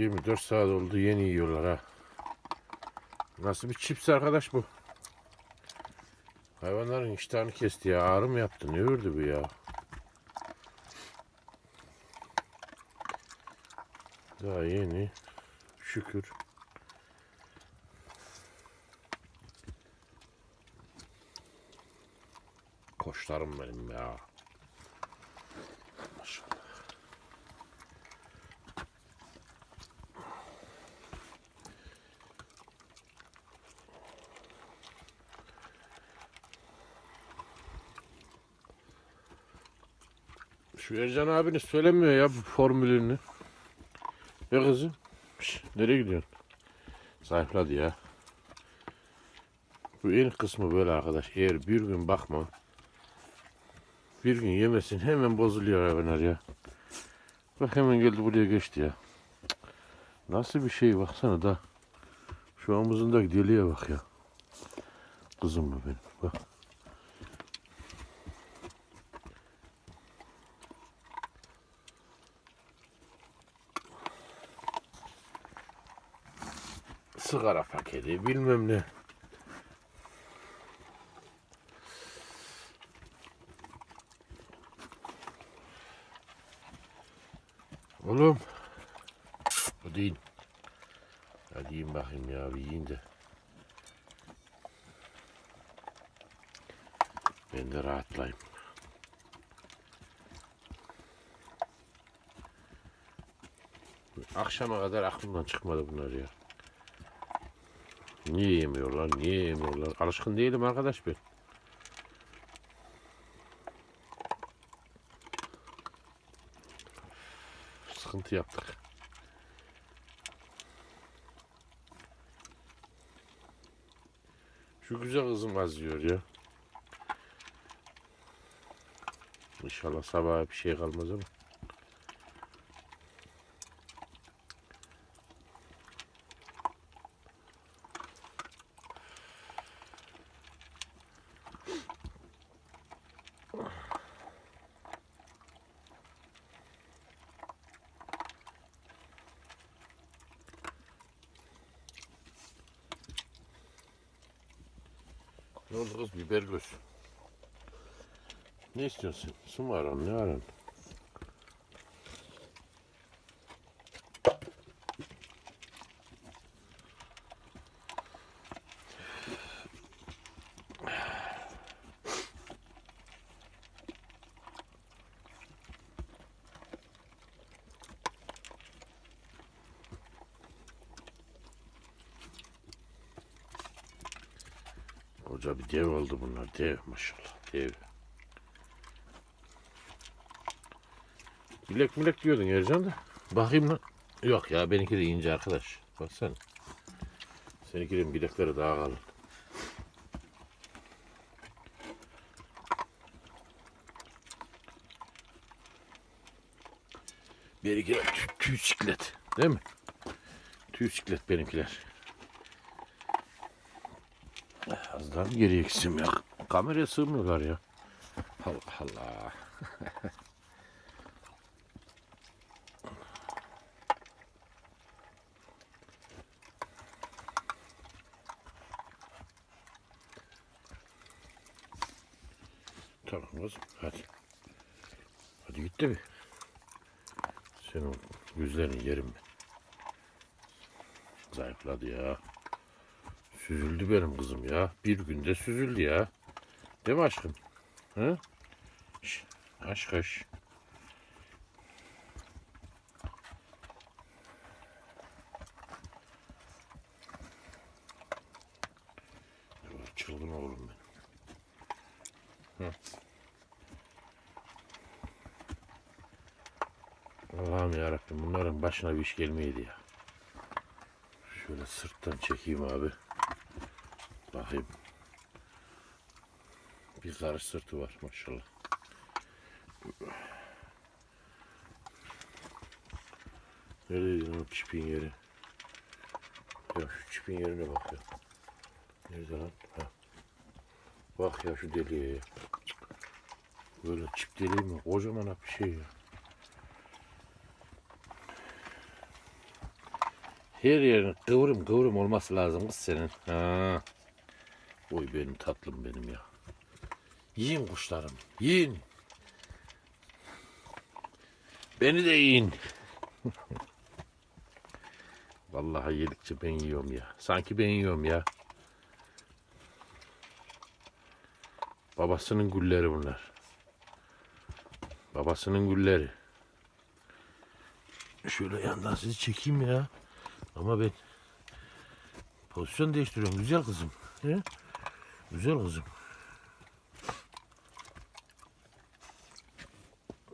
24 saat oldu yeni yiyorlar ha. Nasıl bir çips arkadaş bu? Hayvanların iştahını kesti ya. Ağrı mı yaptı? Ne ördü bu ya? Daha yeni. Şükür. Koçlarım benim ya. Şu Ercan abiniz söylemiyor ya bu formülünü. Ya kızım? Şş, nereye gidiyorsun? Zayıfladı ya. Bu en kısmı böyle arkadaş. Eğer bir gün bakma. Bir gün yemesin hemen bozuluyor hayvanlar ya. Bak hemen geldi buraya geçti ya. Nasıl bir şey baksana da. Şu omuzundaki deliğe bak ya. Kızım mı benim? Bak. Sigara paketi bilmem ne. Oğlum. Bu değil. Hadi yiyin bakayım ya bir yiyin de. Ben de rahatlayayım. Akşama kadar aklımdan çıkmadı bunlar ya. Niye yemiyorlar? Niye yemiyorlar? Alışkın değilim arkadaş ben. Sıkıntı yaptık. Şu güzel kızım az yiyor ya. İnşallah sabaha bir şey kalmaz ama. Ne oldu kız biber göz? Ne istiyorsun? Su mu aran? Ne aran? Koca bir dev oldu bunlar. Dev maşallah. Dev. Bilek milek diyordun Ercan da. Bakayım lan. Yok ya benimki de ince arkadaş. Baksana. Seninkinin bilekleri daha kalın. Benimki de tüy, siklet. Değil mi? Tüy siklet benimkiler. Az daha geriye gitsin ya? Kameraya sığmıyorlar ya. Allah Allah. tamam kızım hadi. Hadi git de bir. Senin yüzlerini yerim ben. Zayıfladı ya. Süzüldü benim kızım ya. Bir günde süzüldü ya. Değil mi aşkım? Hı? Şş, aşk aşk. Çılgın oğlum ben. Hı. Allah'ım yarabbim bunların başına bir iş gelmeydi ya. Şöyle sırttan çekeyim abi. Bakayım. Bir karış sırtı var maşallah. Neredeydi o çipin yeri? Ya şu çipin yerine bak ya. Nerede lan? Ha. Bak ya şu deliğe ya. Böyle çip deliği mi? Kocaman bir şey ya. Her yerin kıvrım kıvrım olması lazım kız senin. Ha. Oy benim tatlım benim ya. Yiyin kuşlarım. Yiyin. Beni de yiyin. Vallahi yedikçe ben yiyorum ya. Sanki ben yiyorum ya. Babasının gülleri bunlar. Babasının gülleri. Şöyle yandan sizi çekeyim ya. Ama ben pozisyon değiştiriyorum. Güzel kızım. He? Güzel kızım.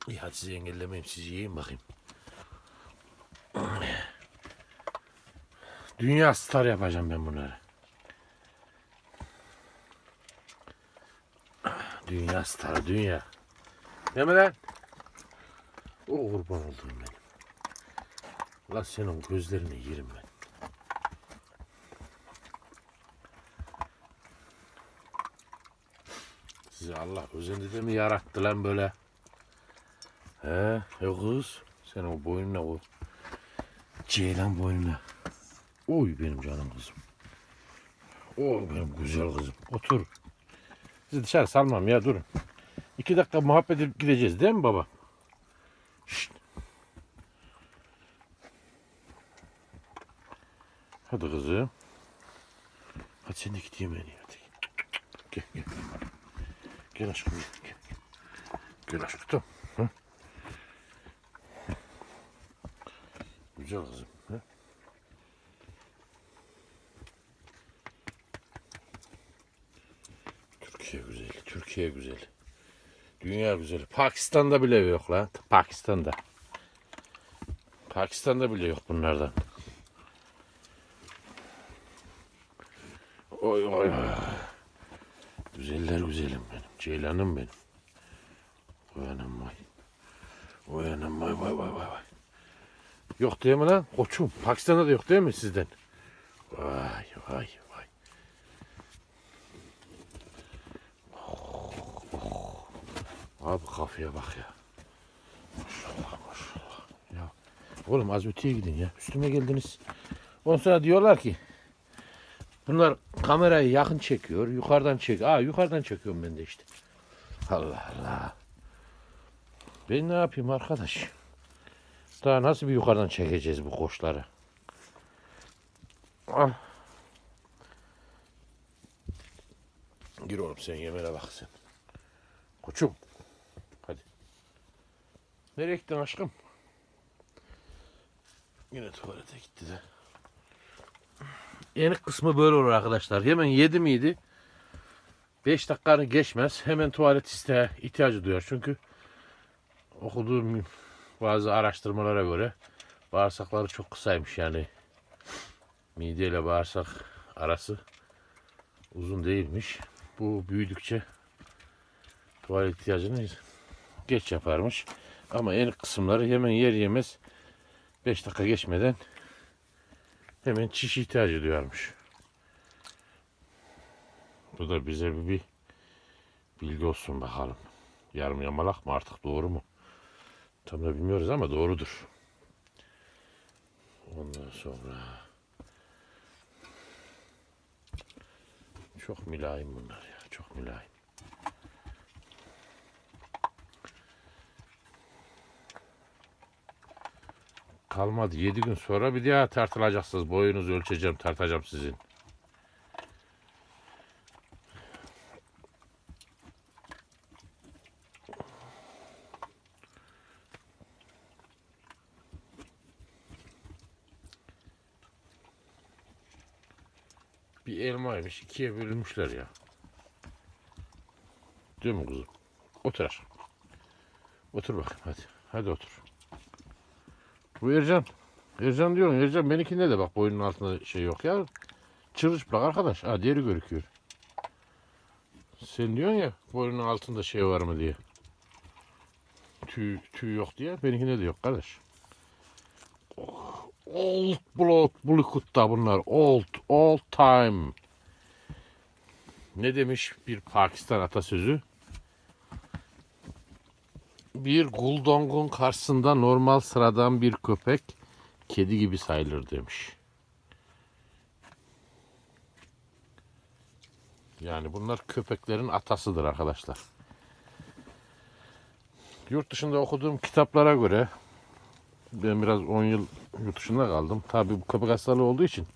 İyi hadi sizi engellemeyeyim. Siz yiyin bakayım. Dünya star yapacağım ben bunları. Dünya starı dünya. Değil mi lan? O kurban olduğum benim. La senin gözlerini yerim ben. Sizi Allah özendi de mi yarattı lan böyle? He, e kız. Sen o boynuna o. Ceylan boynuna. Oy benim canım kızım. Oy benim güzel kızım. Otur. Sizi dışarı salmam ya durun. İki dakika muhabbet edip gideceğiz değil mi baba? Hadi kızım. Hadi sen de yemeğini ye, hadi. Gel gel. Gel aşkım gel. Gel, gel aşkım. Hı? Güzel kızım. Hı? Türkiye güzel. Türkiye güzel. Dünya güzel. Pakistan'da bile yok lan. Pakistan'da. Pakistan'da bile yok bunlardan. Oy oy. Güzeller güzelim benim. Ceylanım benim. Oy anam vay. Oy anam vay vay vay vay. Yok değil mi lan? Koçum. Pakistan'da da yok değil mi sizden? Vay vay vay. Abi kafaya bak ya. Maşallah maşallah. Ya. Oğlum az öteye gidin ya. Üstüme geldiniz. Ondan sonra diyorlar ki bunlar kamerayı yakın çekiyor. Yukarıdan çek. Aa yukarıdan çekiyorum ben de işte. Allah Allah. Ben ne yapayım arkadaş? Daha nasıl bir yukarıdan çekeceğiz bu koçları? Ah. Gir oğlum sen yemeğe bak sen. Koçum. Hadi. Nereye gittin aşkım? Yine tuvalete gitti de. Yenik kısmı böyle olur arkadaşlar. Hemen yedi miydi? 5 dakikanı geçmez. Hemen tuvalet iste ihtiyacı duyar. Çünkü okuduğum bazı araştırmalara göre bağırsakları çok kısaymış yani. Mide ile bağırsak arası uzun değilmiş. Bu büyüdükçe tuvalet ihtiyacını geç yaparmış. Ama en kısımları hemen yer yemez 5 dakika geçmeden hemen çiş ihtiyacı duyarmış. Bu da bize bir, bir bilgi olsun bakalım. Yarım yamalak mı artık doğru mu? Tam da bilmiyoruz ama doğrudur. Ondan sonra çok mülayim bunlar ya. Çok mülayim. Kalmadı. 7 gün sonra bir daha tartılacaksınız. Boyunuzu ölçeceğim, tartacağım sizin. Bir elmaymış. ikiye bölünmüşler ya. Değil mi kızım? Otur. Otur bakayım hadi. Hadi otur. Bu Ercan. Ercan diyorum. Ercan benimkinde de bak boynun altında şey yok ya. Çırılçıplak arkadaş. Ha deri görüküyor. Sen diyorsun ya boynun altında şey var mı diye. Tüy, tüy yok diye. Benimkinde de yok kardeş. Old blood Bollywood'da bunlar. Old, old time. Ne demiş bir Pakistan atasözü? Bir guldongun karşısında normal sıradan bir köpek kedi gibi sayılır demiş. Yani bunlar köpeklerin atasıdır arkadaşlar. Yurt dışında okuduğum kitaplara göre ben biraz 10 yıl yurt dışında kaldım. Tabi bu köpek hastalığı olduğu için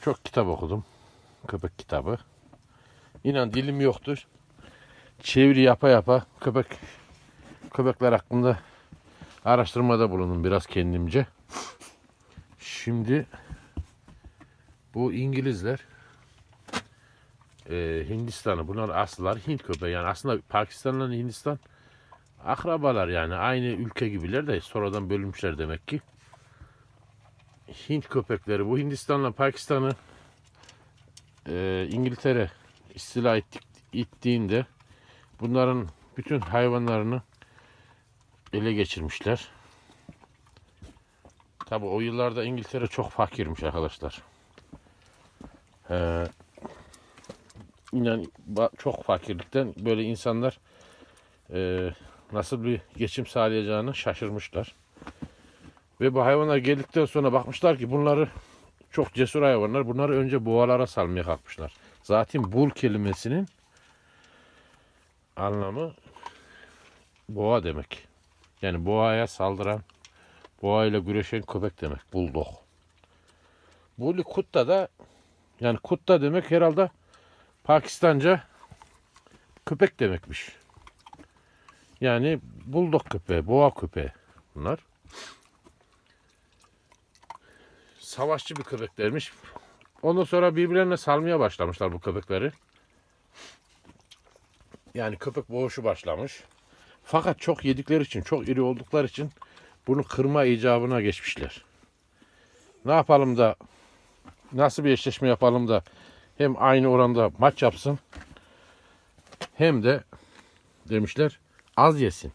çok kitap okudum. Köpek kitabı. İnan dilim yoktur. Çeviri yapa yapa köpek köpekler hakkında araştırmada bulundum biraz kendimce. Şimdi bu İngilizler e, Hindistan'ı bunlar aslılar Hint köpeği yani aslında Pakistan'la Hindistan akrabalar yani aynı ülke gibiler de sonradan bölünmüşler demek ki. Hint köpekleri bu Hindistan'la Pakistan'ı e, İngiltere istila ettik, ittiğinde bunların bütün hayvanlarını ele geçirmişler. Tabi o yıllarda İngiltere çok fakirmiş arkadaşlar. Ee, inan çok fakirlikten böyle insanlar e, nasıl bir geçim sağlayacağını şaşırmışlar. Ve bu hayvanlar geldikten sonra bakmışlar ki bunları çok cesur hayvanlar. Bunları önce boğalara salmaya kalkmışlar. Zaten bul kelimesinin anlamı boğa demek. Yani boğaya saldıran, boğayla güreşen köpek demek. Bulldog. Bully kutta da yani kutta demek herhalde Pakistanca köpek demekmiş. Yani bulldog köpeği, boğa köpeği bunlar. Savaşçı bir köpeklermiş. Ondan sonra birbirlerine salmaya başlamışlar bu köpekleri. Yani köpek boğuşu başlamış. Fakat çok yedikleri için, çok iri oldukları için bunu kırma icabına geçmişler. Ne yapalım da nasıl bir eşleşme yapalım da hem aynı oranda maç yapsın hem de demişler az yesin.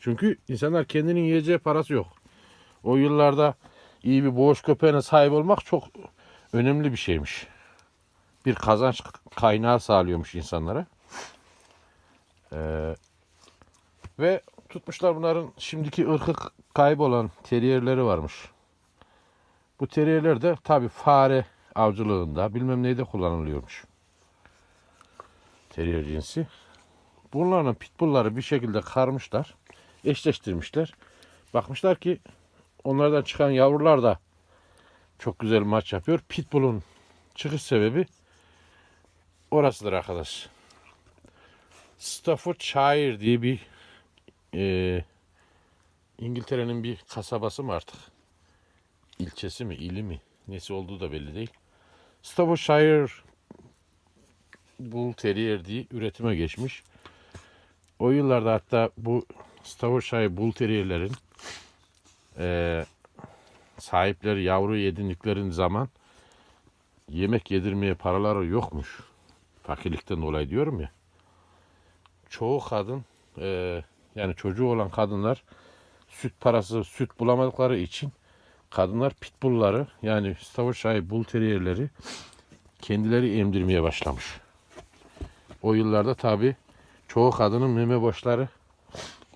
Çünkü insanlar kendinin yiyeceği parası yok. O yıllarda iyi bir boğuş köpeğine sahip olmak çok önemli bir şeymiş. Bir kazanç kaynağı sağlıyormuş insanlara. Ee, ve tutmuşlar bunların şimdiki ırkı kaybolan teriyerleri varmış. Bu teriyerler de tabi fare avcılığında bilmem neyde kullanılıyormuş. Terrier cinsi. Bunların pitbullları bir şekilde karmışlar. Eşleştirmişler. Bakmışlar ki onlardan çıkan yavrular da çok güzel maç yapıyor. Pitbull'un çıkış sebebi orasıdır arkadaş. Staffordshire diye bir e, İngiltere'nin bir kasabası mı artık? İlçesi mi, ili mi? Nesi olduğu da belli değil. Staffordshire Bull Terrier diye üretime geçmiş. O yıllarda hatta bu Staffordshire Bull Terrier'lerin e, sahipleri yavru edindiklerin zaman yemek yedirmeye paraları yokmuş. Fakirlikten dolayı diyorum ya. Çoğu kadın e, yani çocuğu olan kadınlar süt parası, süt bulamadıkları için kadınlar pitbullları yani Staffordshire Bull Terrier'leri kendileri emdirmeye başlamış. O yıllarda tabi çoğu kadının meme boşları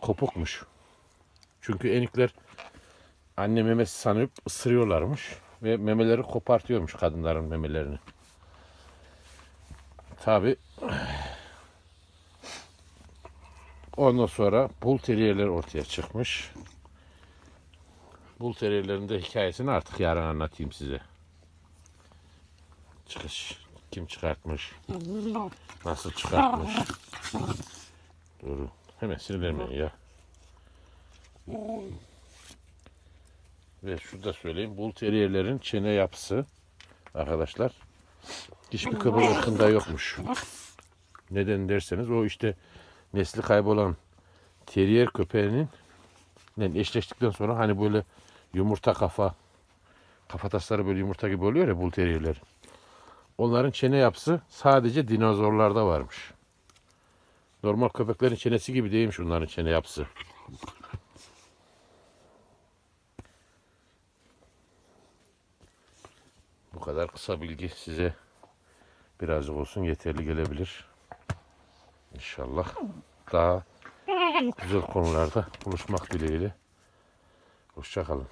kopukmuş. Çünkü enikler anne memesi sanıp ısırıyorlarmış ve memeleri kopartıyormuş kadınların memelerini. Tabi ondan sonra bul teriyerler ortaya çıkmış. Bul teriyerlerin de hikayesini artık yarın anlatayım size. Çıkış kim çıkartmış? Nasıl çıkartmış? Durun. Hemen sinirlenmeyin ya. Ve şurada söyleyeyim. Bul teriyerlerin çene yapısı arkadaşlar hiçbir köpek ırkında yokmuş. Neden derseniz o işte nesli kaybolan terrier köpeğinin yani eşleştikten sonra hani böyle yumurta kafa kafatasları böyle yumurta gibi oluyor ya bul terrierler. Onların çene yapısı sadece dinozorlarda varmış. Normal köpeklerin çenesi gibi değilmiş onların çene yapısı. Bu kadar kısa bilgi size birazcık olsun yeterli gelebilir. İnşallah daha güzel konularda buluşmak dileğiyle. Hoşçakalın.